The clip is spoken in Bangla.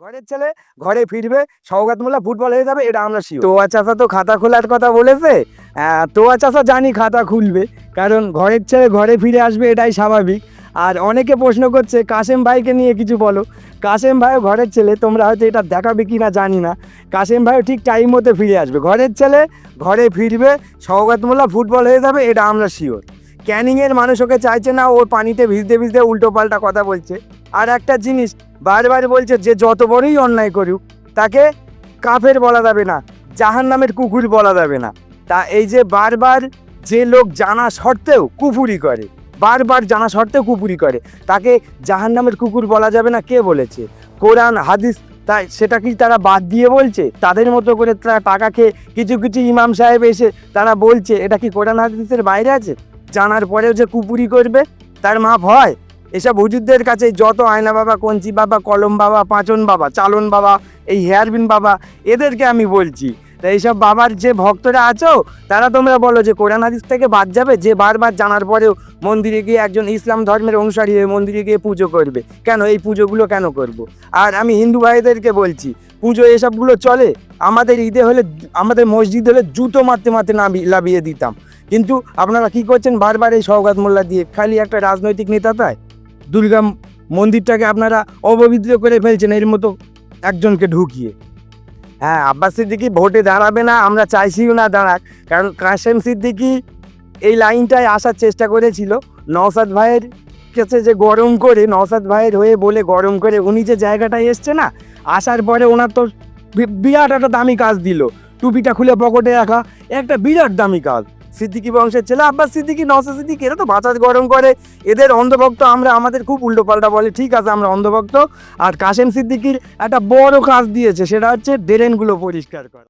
ঘরের ছেলে, ঘরে ফিরবে সৌগাত মোল্লা ফুটবল হয়ে যাবে, এটা আমরা শিও তোয়া চাষা তো খাতা খোলার কথা বলেছে তোয়া চাষা জানি খাতা খুলবে, কারণ ঘরের ছেলে ঘরে ফিরে আসবে এটাই স্বাভাবিক। আর অনেকে প্রশ্ন করছে কাসেম ভাইকে নিয়ে কিছু বলো। কাসেম ভাইও ঘরের ছেলে, তোমরা হয়তো এটা দেখাবে কি না জানি না। কাসেম ভাইও ঠিক টাইম মতো ফিরে আসবে। ঘরের ছেলে ঘরে ফিরবে সৌগাত মোল্লা ফুটবল হয়ে যাবে, এটা আমরা শিওর ক্যানিংয়ের মানুষ ওকে চাইছে না ওর পানিতে ভিজতে ভিজতে উল্টো পাল্টা কথা বলছে। আর একটা জিনিস, বারবার বলছে যে যত বড়ই অন্যায় করুক, তাকে কাফের বলা যাবে না জাহান নামের কুকুর বলা যাবে না। তা এই যে বারবার যে লোক জানা সত্ত্বেও কুফুরি করে, বারবার জানা সত্ত্বেও কুপুরি করে, তাকে জাহান নামের কুকুর বলা যাবে না, কে বলেছে? কোরআন, হাদিস, তাই সেটা কি তারা বাদ দিয়ে বলছে? তাদের মতো করে তারা টাকা খেয়ে কিছু কিছু ইমাম সাহেব এসে তারা বলছে, এটা কি কোরআন, হাদিসের বাইরে আছে? জানার পরেও যে কুপুরি করবে, তার মাপ হয়? এসব হুজুরদের কাছে যত আয়না বাবা, কঞ্চি বাবা, কলম বাবা, পাঁচন বাবা, চালন বাবা, এই হেয়ারবিন বাবা, এদেরকে আমি বলছি। তা এইসব বাবার যে ভক্তরা আছো, তারা তোমরা বলো যে কোরআন হাদিস থেকে বাদ যাবে, যে বারবার জানার পরেও মন্দিরে গিয়ে একজন ইসলাম ধর্মের অনুসারী হয়ে মন্দিরে গিয়ে পুজো করবে। কেন? এই পুজোগুলো কেন করব। আর আমি হিন্দু ভাইদেরকে বলছি, পুজো এসবগুলো চলে, আমাদের ঈদে হলে, আমাদের মসজিদ হলে জুতো মারতে মারতে নাবি লাভিয়ে দিতাম। কিন্তু আপনারা কি করছেন? বারবার এই সৌগাত মোল্লা দিয়ে, খালি একটা রাজনৈতিক নেতা তাই? দুর্গা মন্দিরটাকে আপনারা অপবিত্র করে ফেলছেন এর মতো একজনকে ঢুকিয়ে। হ্যাঁ আব্বাস সিদ্দিকি ভোটে দাঁড়াবে না, আমরা চাইছিও না দাঁড়াক। কারণ কাশেম সিদ্দিকি এই লাইনটায় আসার চেষ্টা করেছিল। নওসাদ ভাইয়ের কাছে যে গরম করে নওসাদ ভাইয়ের হয়ে বলে গরম করে উনি যে জায়গাটায় এসছে না, আসার পরে ওনার তো বিরাট একটা দামি কাজ দিল। টুপিটা খুলে পকেটে রাখা, একটা বিরাট দামি কাজ। সিদ্দিকি বংশের ছেলে। আব্বাস সিদ্দিকি নসে সিদ্দিকি, এরা তো বাঁচাত গরম করে। এদের অন্ধভক্ত আমরা, আমাদের খুব উল্টোপাল্টা বলে। ঠিক আছে, আমরা অন্ধভক্ত। আর কাশেম সিদ্দিকির একটা বড় কাজ দিয়েছে, সেটা হচ্ছে ড্রেনগুলো পরিষ্কার করা।